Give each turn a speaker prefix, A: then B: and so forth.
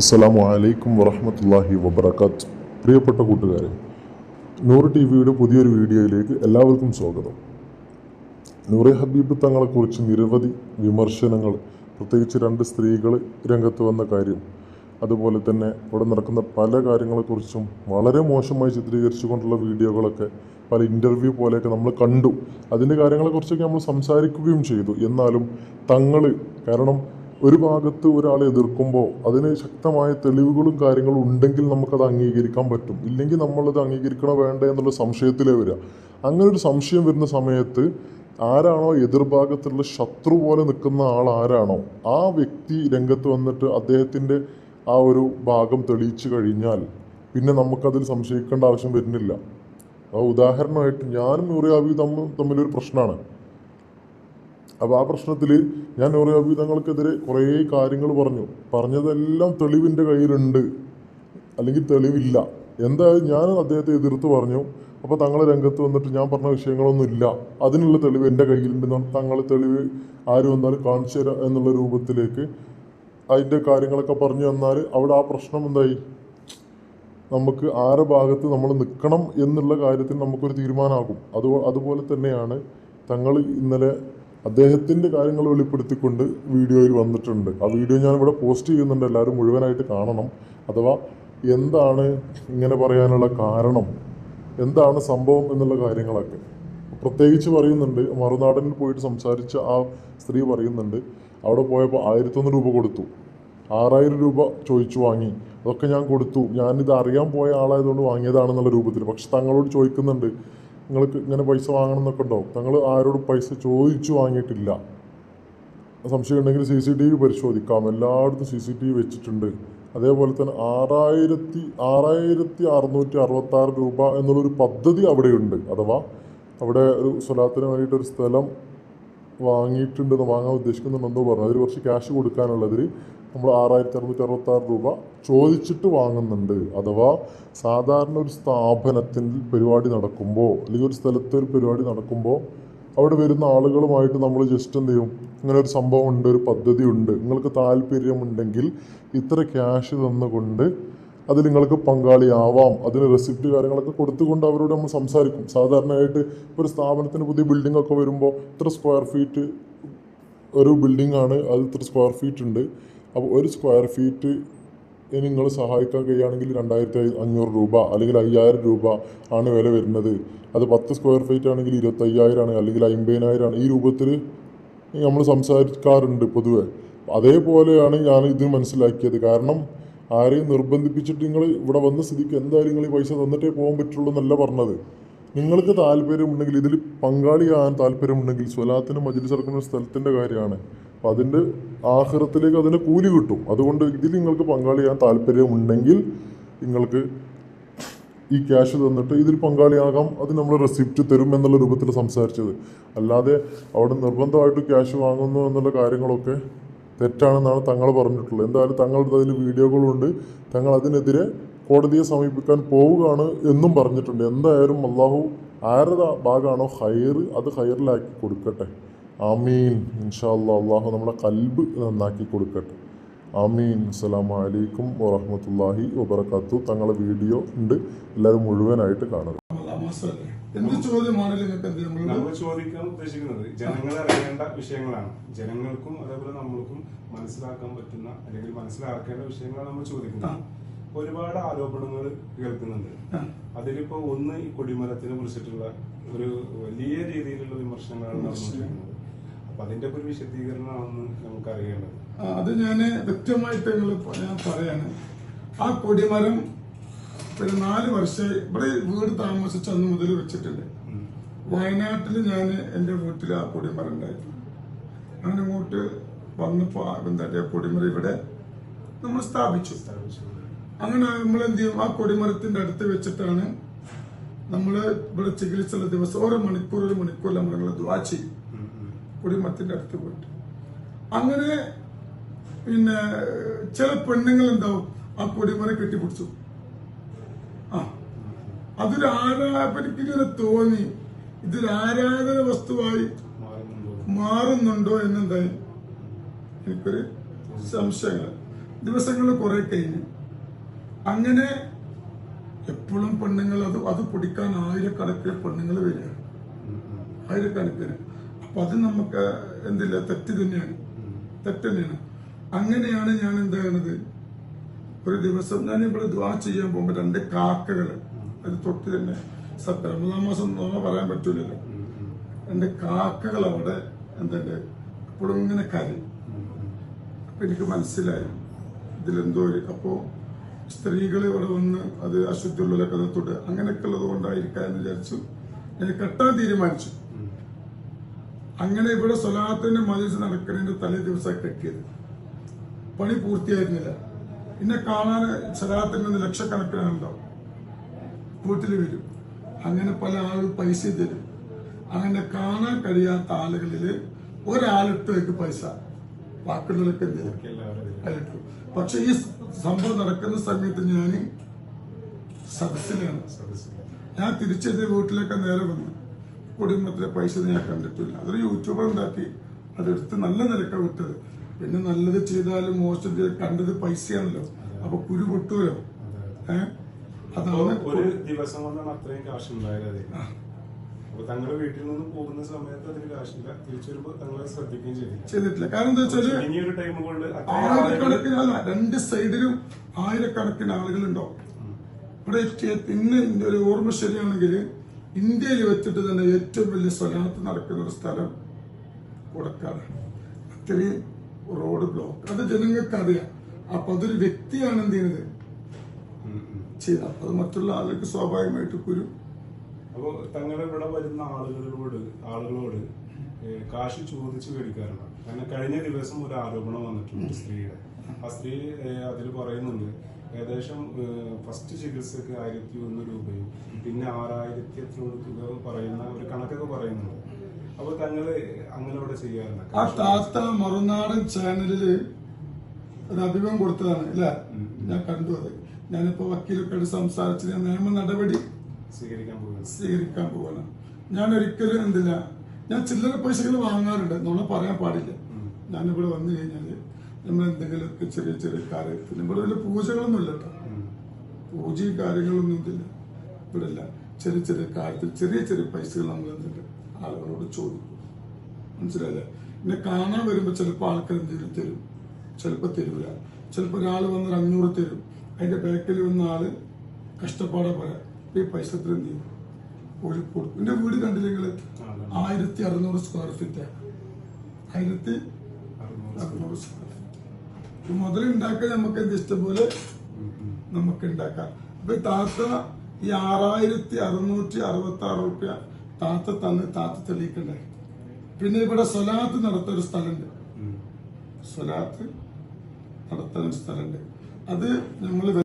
A: അസ്സലാമു അലൈക്കും വറഹമത്തല്ലാഹി വബർക്കാത്ത് പ്രിയപ്പെട്ട കൂട്ടുകാരെ നൂറ് ടി വിയുടെ പുതിയൊരു വീഡിയോയിലേക്ക് എല്ലാവർക്കും സ്വാഗതം. നൂറെ ഹബീബ് തങ്ങളെക്കുറിച്ച് നിരവധി വിമർശനങ്ങൾ പ്രത്യേകിച്ച് രണ്ട് സ്ത്രീകൾ രംഗത്ത് വന്ന കാര്യം അതുപോലെ തന്നെ ഇവിടെ നടക്കുന്ന പല കാര്യങ്ങളെക്കുറിച്ചും വളരെ മോശമായി ചിത്രീകരിച്ചുകൊണ്ടുള്ള വീഡിയോകളൊക്കെ പല ഇന്റർവ്യൂ പോലെയൊക്കെ നമ്മൾ കണ്ടു. അതിന്റെ കാര്യങ്ങളെക്കുറിച്ചൊക്കെ നമ്മൾ സംസാരിക്കുകയും ചെയ്തു. എന്നാലും തങ്ങൾ കാരണം ഒരു ഭാഗത്ത് ഒരാളെ എതിർക്കുമ്പോൾ അതിന് ശക്തമായ തെളിവുകളും കാര്യങ്ങളും ഉണ്ടെങ്കിൽ നമുക്കത് അംഗീകരിക്കാൻ പറ്റും. ഇല്ലെങ്കിൽ നമ്മളത് അംഗീകരിക്കണോ വേണ്ട എന്നുള്ള സംശയത്തിലേ വരിക. അങ്ങനെ ഒരു സംശയം വരുന്ന സമയത്ത് ആരാണോ എതിർഭാഗത്തുള്ള ശത്രു പോലെ നിൽക്കുന്ന ആൾ ആരാണോ ആ വ്യക്തി രംഗത്ത് വന്നിട്ട് അദ്ദേഹത്തിന്റെ ആ ഒരു ഭാഗം തെളിയിച്ചു കഴിഞ്ഞാൽ പിന്നെ നമുക്കതിൽ സംശയിക്കേണ്ട ആവശ്യം വരുന്നില്ല. ഉദാഹരണമായിട്ട് ഞാനും നൂറിയാബി തമ്മിൽ തമ്മിലൊരു പ്രശ്നമാണ്. അപ്പോൾ ആ പ്രശ്നത്തിൽ ഞാൻ നൂറിയാബി കുറേ കാര്യങ്ങൾ പറഞ്ഞു. പറഞ്ഞതെല്ലാം തെളിവിന്റെ കയ്യിലുണ്ട്. അല്ലെങ്കിൽ തെളിവില്ല. എന്തായാലും ഞാൻ അദ്ദേഹത്തെ എതിർത്ത് പറഞ്ഞു. അപ്പോൾ തങ്ങൾ രംഗത്ത് വന്നിട്ട് ഞാൻ പറഞ്ഞ വിഷയങ്ങളൊന്നും ഇല്ല. അതിനുള്ള തെളിവ് എന്റെ കയ്യിലുണ്ടെന്നാണ് തങ്ങൾ തെളിവ് ആര് വന്നാലും കാണിച്ചു തരാം എന്നുള്ള രൂപത്തിലേക്ക് അതിന്റെ കാര്യങ്ങളൊക്കെ പറഞ്ഞു തന്നാൽ അവിടെ ആ പ്രശ്നം എന്തായി? നമുക്ക് ആരെ ഭാഗത്ത് നമ്മൾ നിൽക്കണം എന്നുള്ള കാര്യത്തിൽ നമുക്കൊരു തീരുമാനമാകും. അത് അതുപോലെ തന്നെയാണ് തങ്ങൾ ഇന്നലെ അദ്ദേഹത്തിന്റെ കാര്യങ്ങൾ വെളിപ്പെടുത്തിക്കൊണ്ട് വീഡിയോയിൽ വന്നിട്ടുണ്ട്. ആ വീഡിയോ ഞാനിവിടെ പോസ്റ്റ് ചെയ്യുന്നുണ്ട്. എല്ലാവരും മുഴുവനായിട്ട് കാണണം. അഥവാ എന്താണ് ഇങ്ങനെ പറയാനുള്ള കാരണം? എന്താണ് സംഭവം എന്നുള്ള കാര്യങ്ങളൊക്കെ. പ്രത്യേകിച്ച് പറയുന്നുണ്ട്. മറുനാടനിൽ പോയിട്ട് സംസാരിച്ച ആ സ്ത്രീ പറയുന്നുണ്ട്. അവിടെ പോയപ്പോൾ ആയിരത്തൊന്ന് രൂപ കൊടുത്തു. ആറായിരം രൂപ ചോദിച്ചു വാങ്ങി. അതൊക്കെ ഞാൻ കൊടുത്തു. ഞാനിത് അറിയാൻ പോയ ആളായതുകൊണ്ട് വാങ്ങിയതാണെന്നുള്ള രൂപത്തിൽ. പക്ഷെ തങ്ങളോട് ചോദിക്കുന്നുണ്ട്. നിങ്ങൾക്ക് ഇങ്ങനെ പൈസ വാങ്ങണം എന്നൊക്കെ ഉണ്ടാവും. തങ്ങൾ ആരോടും പൈസ ചോദിച്ചു വാങ്ങിയിട്ടില്ല. സംശയം ഉണ്ടെങ്കിൽ സി സി ടി വി പരിശോധിക്കാം. എല്ലായിടത്തും സി സി ടി വി വെച്ചിട്ടുണ്ട്. അതേപോലെ തന്നെ ആറായിരത്തി ആറായിരത്തി അറുന്നൂറ്റി അറുപത്താറ് രൂപ എന്നുള്ളൊരു പദ്ധതി അവിടെയുണ്ട്. അഥവാ അവിടെ ഒരു സ്വലാത്തിന് വേണ്ടിയിട്ടൊരു സ്ഥലം വാങ്ങിയിട്ടുണ്ടെന്ന് വാങ്ങാൻ ഉദ്ദേശിക്കുന്നുണ്ടെന്നോ പറഞ്ഞു അതിൽ കുറച്ച് ക്യാഷ് കൊടുക്കാനുള്ളതിൽ നമ്മൾ ആറായിരത്തി അറുന്നൂറ്റി അറുപത്താറ് രൂപ ചോദിച്ചിട്ട് വാങ്ങുന്നുണ്ട്. അഥവാ സാധാരണ ഒരു സ്ഥാപനത്തിൽ പരിപാടി നടക്കുമ്പോൾ അല്ലെങ്കിൽ ഒരു സ്ഥലത്ത് ഒരു പരിപാടി നടക്കുമ്പോൾ അവിടെ വരുന്ന ആളുകളുമായിട്ട് നമ്മൾ ജസ്റ്റ് എന്ത് ചെയ്യും? ഇങ്ങനെ ഒരു സംഭവം ഉണ്ട് ഒരു പദ്ധതി ഉണ്ട്. നിങ്ങൾക്ക് താല്പര്യമുണ്ടെങ്കിൽ ഇത്ര ക്യാഷ് തന്നുകൊണ്ട് അത് നിങ്ങൾക്ക് പങ്കാളിയാവാം. അതിന് റെസിപ്റ്റ് കാര്യങ്ങളൊക്കെ കൊടുത്തുകൊണ്ട് അവരോട് നമ്മൾ സംസാരിക്കും. സാധാരണയായിട്ട് ഒരു സ്ഥാപനത്തിന് പുതിയ ബിൽഡിംഗ് ഒക്കെ വരുമ്പോൾ ഇത്ര സ്ക്വയർ ഫീറ്റ് ഒരു ബിൽഡിംഗ് ആണ് അത് ഇത്ര സ്ക്വയർ ഫീറ്റ് ഉണ്ട്. അപ്പോൾ ഒരു സ്ക്വയർ ഫീറ്റ് നിങ്ങൾ സഹായിക്കാൻ കഴിയുകയാണെങ്കിൽ രണ്ടായിരത്തി അഞ്ഞൂറ് രൂപ അല്ലെങ്കിൽ അയ്യായിരം രൂപ ആണ് വില വരുന്നത്. അത് പത്ത് സ്ക്വയർ ഫീറ്റ് ആണെങ്കിൽ ഇരുപത്തയ്യായിരം ആണ് അല്ലെങ്കിൽ അമ്പതിനായിരം ആണ്. ഈ രൂപത്തിൽ നമ്മൾ സംസാരിക്കാറുണ്ട് പൊതുവെ. അതേപോലെയാണ് ഞാൻ ഇത് മനസ്സിലാക്കിയത്. കാരണം ആരെയും നിർബന്ധിപ്പിച്ചിട്ട് നിങ്ങൾ ഇവിടെ വന്ന സ്ഥിതിക്ക് എന്തായാലും നിങ്ങൾ ഈ പൈസ തന്നിട്ടേ പോകാൻ പറ്റുള്ളൂ എന്നല്ല പറഞ്ഞത്. നിങ്ങൾക്ക് താല്പര്യമുണ്ടെങ്കിൽ ഇതിൽ പങ്കാളിയാകാൻ താല്പര്യമുണ്ടെങ്കിൽ സ്വലാത്തിന് മജ്ലിസ് നടക്കുന്ന ഒരു സ്ഥലത്തിന്റെ കാര്യമാണ്. അപ്പം അതിന്റെ ആഹ്റത്തിലേക്ക് അതിന് കൂലി കിട്ടും. അതുകൊണ്ട് ഇതിൽ നിങ്ങൾക്ക് പങ്കാളിയാകാൻ താല്പര്യമുണ്ടെങ്കിൽ നിങ്ങൾക്ക് ഈ ക്യാഷ് തന്നിട്ട് ഇതിൽ പങ്കാളിയാകാം. അത് നമ്മൾ റെസിപ്റ്റ് തരും എന്നുള്ള രൂപത്തിൽ സംസാരിച്ചത്. അല്ലാതെ അവിടെ നിർബന്ധമായിട്ട് ക്യാഷ് വാങ്ങുന്നു എന്നുള്ള കാര്യങ്ങളൊക്കെ തെറ്റാണെന്നാണ് തങ്ങൾ പറഞ്ഞിട്ടുള്ളത്. എന്തായാലും തങ്ങളുടെ അതിൽ വീഡിയോകളുണ്ട്. തങ്ങൾ അതിനെതിരെ കോടതിയെ സമീപിക്കാൻ പോവുകയാണ് എന്നും പറഞ്ഞിട്ടുണ്ട്. എന്തായാലും അള്ളാഹു ആരുടെ ഭാഗമാണോ ഹയർ അത് ഹയറിലാക്കി കൊടുക്കട്ടെ. ആമീൻ. ഇൻഷാ അല്ലാ അള്ളാഹു നമ്മുടെ കൽബ് നന്നാക്കി കൊടുക്കട്ടെ. ആമീൻ. അസ്സലാമു അലൈക്കും വറഹമത്തല്ലാഹി വബർക്കാത്തു തങ്ങളെ വീഡിയോ ഉണ്ട്. എല്ലാവരും മുഴുവനായിട്ട് കാണുക.
B: എന്ത് ചോദ്യമാണ് നമ്മൾ
C: നമ്മൾ ചോദിക്കാൻ ഉദ്ദേശിക്കുന്നത് ജനങ്ങൾ അറിയേണ്ട വിഷയങ്ങളാണ്. ജനങ്ങൾക്കും അതേപോലെ നമ്മൾക്കും മനസ്സിലാക്കാൻ പറ്റുന്ന അല്ലെങ്കിൽ മനസ്സിലാക്കേണ്ട വിഷയങ്ങളാണ് നമ്മൾ ചോദിക്കുന്നത്. ഒരുപാട് ആരോപണങ്ങൾ കേൾക്കുന്നുണ്ട്. അതിലിപ്പോ ഒന്ന് ഈ കൊടിമരത്തിനെ കുറിച്ചിട്ടുള്ള ഒരു വലിയ രീതിയിലുള്ള വിമർശനങ്ങളാണ് നടന്നുകൊണ്ടിരിക്കുന്നത്. അപ്പൊ അതിന്റെ ഒരു വിശദീകരണമാണെന്ന് നമുക്ക് അറിയേണ്ടത്.
B: അത് ഞാൻ വ്യക്തമായിട്ട് നിങ്ങൾ ഞാൻ പറയാണ്. ആ കൊടിമരം പിന്നെ നാല് വർഷം ഇവിടെ വീട് താമസിച്ച അന്ന് മുതൽ വെച്ചിട്ടുണ്ട്. വയനാട്ടിൽ ഞാൻ എന്റെ വീട്ടിൽ ആ കൊടിമരം ഉണ്ടായിരുന്നു. അങ്ങനെ ഇങ്ങോട്ട് വന്നപ്പോൾ എന്താ കൊടിമരം ഇവിടെ നമ്മൾ സ്ഥാപിച്ചു. അങ്ങനെ നമ്മൾ എന്ത് ചെയ്യും? ആ കൊടിമരത്തിന്റെ അടുത്ത് വെച്ചിട്ടാണ് നമ്മൾ ഇവിടെ ചികിത്സയുള്ള ദിവസം ഓരോ മണിക്കൂർ ഒരു മണിക്കൂർ നമ്മൾ ദ്വാ ചെയ്യും. കുടിമരത്തിന്റെ അടുത്ത് പോയിട്ട്. അങ്ങനെ പിന്നെ ചില പെണ്ണുങ്ങൾ എന്താവും ആ കൊടിമരം കെട്ടിപ്പിടിച്ചു. ആ അതൊരു ആരാധനക്കിങ്ങനെ തോന്നി. ഇതൊരു ആരാധന വസ്തുവായി
C: മാറുന്നുണ്ടോ
B: എന്നെന്തായി? എനിക്കൊരു സംശയങ്ങൾ. ദിവസങ്ങൾ കുറെ കഴിഞ്ഞു. അങ്ങനെ എപ്പോഴും പെണ്ണുങ്ങൾ അത് അത് പിടിക്കാൻ ആയിരക്കണക്കിന് പെണ്ണുങ്ങൾ വരികയാണ്. ആയിരക്കണക്കിന്. അപ്പൊ അത് നമുക്ക് എന്തില്ല തെറ്റ് തന്നെയാണ്. തെറ്റ് തന്നെയാണ്. അങ്ങനെയാണ് ഞാൻ എന്താകുന്നത് ഒരു ദിവസം ഞാൻ ഇവിടെ ദ്വാ ചെയ്യാൻ പോകുമ്പോൾ രണ്ട് കാക്കകൾ അത് തൊട്ട് തന്നെ സത്യമൂന്നാം മാസം നോണ പറയാൻ പറ്റൂലല്ലോ. രണ്ട് കാക്കകൾ അവിടെ എന്തുണ്ട്? എപ്പോഴും ഇങ്ങനെ കരയും. അപ്പൊ എനിക്ക് മനസ്സിലായി. ഇതിലെന്തോ ഒരു അപ്പോ സ്ത്രീകൾ ഇവിടെ വന്ന് അത് അശുദ്ധിയുള്ളവരൊക്കെ തൊട്ട് അങ്ങനെയൊക്കെ ഉള്ളത് കൊണ്ടായിരിക്കാം എന്ന് വിചാരിച്ചു. ഞാൻ കെട്ടാൻ തീരുമാനിച്ചു. അങ്ങനെ ഇവിടെ സ്വലാത്തിന്റെ മജിൽസ് നടക്കുന്നതിന്റെ തലേ ദിവസം കെട്ടിയത്. പണി പൂർത്തിയായിരുന്നില്ല. എന്നെ കാണാൻ സ്വലാത്തിന് നിന്ന് ലക്ഷക്കണക്കിനുണ്ടാവും വീട്ടിൽ വരും. അങ്ങനെ പല ആളുകൾ പൈസ തരും. അങ്ങനെ കാണാൻ കഴിയാത്ത ആളുകളിൽ ഒരാളിട്ടേക്ക് പൈസ. ബാക്കിയുള്ളവർക്ക് എന്ത് ചെയ്യും? പക്ഷെ ഈ സംഭവം നടക്കുന്ന സമയത്ത് ഞാൻ സദസ്സിലാണ്. ഞാൻ തിരിച്ചെത്തിയ വീട്ടിലൊക്കെ നേരെ വന്നു. കുടുംബത്തിലെ പൈസ ഞാൻ കണ്ടിട്ടില്ല. അതൊരു യൂട്യൂബർ ഉണ്ടാക്കി. അതെടുത്ത് നല്ല നിലക്ക വിട്ടത് പിന്നെ നല്ലത് ചെയ്താലും മോശം കണ്ടത് പൈസയാണല്ലോ. അപ്പൊ കുരു പൊട്ടുമല്ലോ ഏഹ്? അതാണ്
C: ഒരു ദിവസം കൊണ്ടാണ് അത്രയും കാശ് ഉണ്ടായത് അതിൽ അപ്പൊ തങ്ങളുടെ വീട്ടിൽ നിന്ന് പോകുന്ന സമയത്ത് അതിന് കാശില്ല. തിരിച്ചു വരുമ്പോ തങ്ങളെ ശ്രദ്ധിക്കുകയും ചെയ്തു
B: ചെയ്തിട്ടില്ല. കാരണം എന്താ വെച്ചാൽ
C: ഇനിയൊരു ടൈം കൊണ്ട് അത്രയും
B: ആയിരക്കണക്കിന് രണ്ട് സൈഡിലും ആയിരക്കണക്കിന് ആളുകളുണ്ടോ? ഇവിടെ ഇന്ന് എന്റെ ഒരു ഓർമ്മ ശരിയാണെങ്കിൽ ഇന്ത്യയിൽ വെച്ചിട്ട് തന്നെ ഏറ്റവും വലിയ സ്വലാത്ത് നടക്കുന്ന ഒരു സ്ഥലം കൊടുക്കാറാണ് അത്രയും റോഡ് ബ്ലോക്ക് അത് ജനങ്ങൾക്ക് അറിയാം അപ്പൊ അതൊരു വ്യക്തിയാണ് എന്ത് ചെയ്യുന്നത്?
C: ഉം.
B: അപ്പൊ അത് മറ്റുള്ള ആളുകൾക്ക് സ്വാഭാവികമായിട്ട് കുരു
C: അപ്പൊ തങ്ങളുടെ ഇവിടെ വരുന്ന ആളുകളോട് ആളുകളോട് കാശ് ചോദിച്ചു മേടിക്കാറുണ്ട് കാരണം കഴിഞ്ഞ ദിവസം ഒരു ആരോപണം വന്നിട്ടുണ്ട് സ്ത്രീയുടെ. ആ സ്ത്രീ അതിൽ പറയുന്നുണ്ട് ഏകദേശം ഫസ്റ്റ് ചികിത്സക്ക് ആയിരത്തി ഒന്ന് രൂപയും പിന്നെ ആറായിരത്തി എത്രയോട് തുക പറയുന്ന ഒരു കണക്കൊക്കെ പറയുന്നുണ്ട്. അപ്പൊ തങ്ങൾ അങ്ങനെ ഇവിടെ ചെയ്യാറുണ്ട്.
B: ആ താത്ത മറുനാടൻ ചാനലിൽ ഒരു അഭിമുഖം കൊടുത്തതാണ് ഇല്ല? ഞാൻ കണ്ടു അത്. ഞാനിപ്പോ വക്കീലൊക്കെ സംസാരിച്ച് ഞാൻ നിയമ നടപടി
C: സ്വീകരിക്കാൻ പോകുന്നത്
B: സ്വീകരിക്കാൻ പോവാണ് ഞാൻ ഒരിക്കലും എന്തില്ല ഞാൻ ചില്ലറ പൈസകൾ വാങ്ങാറുണ്ട്. നമ്മളെ പറയാൻ പാടില്ല. ഞാനിവിടെ വന്നു കഴിഞ്ഞാൽ നമ്മൾ എന്തെങ്കിലുമൊക്കെ ചെറിയ ചെറിയ കാര്യത്തിന് ഇവിടെ വലിയ പൂജകളൊന്നും ഇല്ല കേട്ടോ. പൂജയും കാര്യങ്ങളൊന്നും ഇതില്ല ഇവിടെ ഇല്ല ചെറിയ ചെറിയ കാര്യത്തിൽ ചെറിയ ചെറിയ പൈസകൾ നമ്മൾ എന്തെങ്കിലും ആളുകളോട് ചോദിക്കും. മനസ്സിലായില്ലേ? പിന്നെ കാണാൻ വരുമ്പോൾ ചിലപ്പോൾ ആൾക്കാർ എന്തെങ്കിലും തരും. ചിലപ്പോൾ തരൂല. ചിലപ്പോൾ ഒരാൾ വന്ന് ഒരു അഞ്ഞൂറ് തരും. അതിന്റെ ബാക്കിൽ വന്ന ആൾ കഷ്ടപ്പാടെ പറയാം ഈ പൈസ എത്ര എന്ത് ചെയ്യും ഒരു എന്റെ വീട് കണ്ടില്ലെങ്കിൽ ആയിരത്തി അറുന്നൂറ് സ്ക്വയർ ഫീറ്റ് ആയിരത്തി
C: അറുന്നൂറ്
B: സ്ക്വയർ ഉണ്ടാക്കാൻ നമുക്ക് എന്ത് ഇഷ്ടം പോലെ നമുക്ക് ഉണ്ടാക്കാം അപ്പൊ താത്ത ഈ ആറായിരത്തി അറുന്നൂറ്റി അറുപത്തി ആറ് റുപ്യ താത്ത തന്ന് താത്ത തെളിയിക്കണ്ടേ? പിന്നെ ഇവിടെ സ്വലാത്ത് നടത്തുന്ന ഒരു സ്ഥലമുണ്ട്. സ്വലാത്ത് നടത്തുന്ന സ്ഥലമുണ്ട്. അത് നമ്മൾ